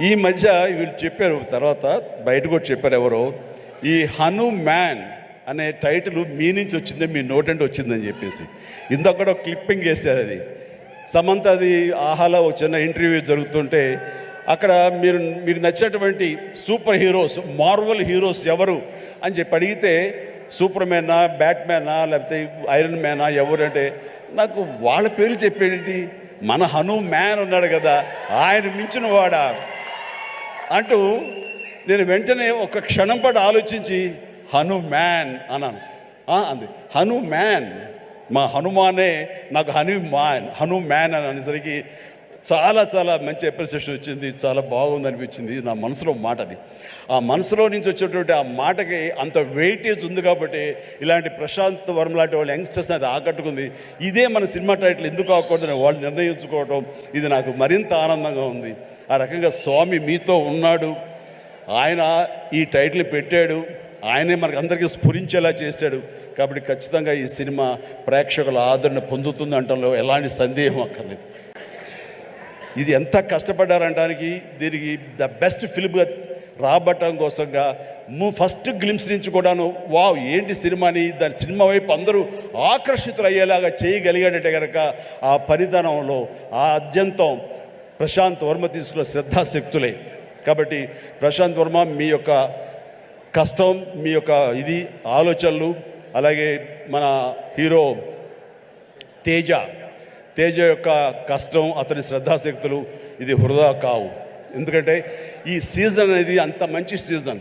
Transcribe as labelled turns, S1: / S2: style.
S1: ఈ మధ్య వీళ్ళు చెప్పారు తర్వాత బయట కూడా చెప్పారు ఎవరో ఈ హను మ్యాన్ అనే టైటిల్ మీ నుంచి వచ్చింది మీ నోటంటే వచ్చిందని చెప్పేసి. ఇందక్కడ క్లిప్పింగ్ వేసారు అది. సమంత అది ఆహాలో ఒక చిన్న ఇంటర్వ్యూ జరుగుతుంటే అక్కడ మీరు మీకు నచ్చినటువంటి సూపర్ హీరోస్ మార్వల్ హీరోస్ ఎవరు అని చెప్పి అడిగితే సూపర్ మ్యానా బ్యాట్మ్యానా లేకపోతే ఐరన్ మ్యానా ఎవరు అంటే నాకు వాళ్ళ పేర్లు చెప్పేంటి? మన హను మ్యాన్ ఉన్నాడు కదా ఆయన మించిన వాడా? అంటూ నేను వెంటనే ఒక క్షణం పాటు ఆలోచించి హనుమాన్ అన్నాను. అంది. హనుమాన్ మా హనుమానే నాకు హనుమాన్ హనుమాన్ అని అనేసరికి చాలా చాలా మంచి అప్రిసియేషన్ వచ్చింది. చాలా బాగుంది అనిపించింది. నా మనసులో మాట అది. ఆ మనసులో నుంచి వచ్చేటువంటి ఆ మాటకి అంత వెయిటేజ్ ఉంది కాబట్టి ఇలాంటి ప్రశాంత్ వర్మ లాంటి వాళ్ళు యంగ్స్టర్స్ అది ఆకట్టుకుంది. ఇదే మన సినిమా టైటిల్ ఎందుకు అవ్వకూడదని వాళ్ళు నిర్ణయించుకోవటం ఇది నాకు మరింత ఆనందంగా ఉంది. ఆ రకంగా స్వామి మీతో ఉన్నాడు. ఆయన ఈ టైటిల్ పెట్టాడు. ఆయనే మనకు అందరికీ స్ఫురించేలా చేశాడు. కాబట్టి ఖచ్చితంగా ఈ సినిమా ప్రేక్షకుల ఆదరణ పొందుతుంది అంటంలో ఎలాంటి సందేహం అక్కర్లేదు. ఇది ఎంత కష్టపడ్డారనడానికి దీనికి ద బెస్ట్ ఫిల్మ్గా రాబట్టడం కోసంగా ము ఫస్ట్ గ్లిమ్స్ నుంచి కూడాను వావ్ ఏంటి సినిమాని దాని సినిమా వైపు అందరూ ఆకర్షితులు అయ్యేలాగా చేయగలిగాడంటే కనుక ఆ పరిధానంలో ఆ అత్యంతం ప్రశాంత్ వర్మ తీసుకున్న శ్రద్ధాశక్తులే. కాబట్టి ప్రశాంత్ వర్మ మీ యొక్క కష్టం మీ యొక్క ఇది ఆలోచనలు అలాగే మన హీరో తేజ తేజ యొక్క కష్టం అతని శ్రద్ధాశక్తులు ఇది వృధా కావు. ఎందుకంటే ఈ సీజన్ అనేది అంత మంచి సీజన్.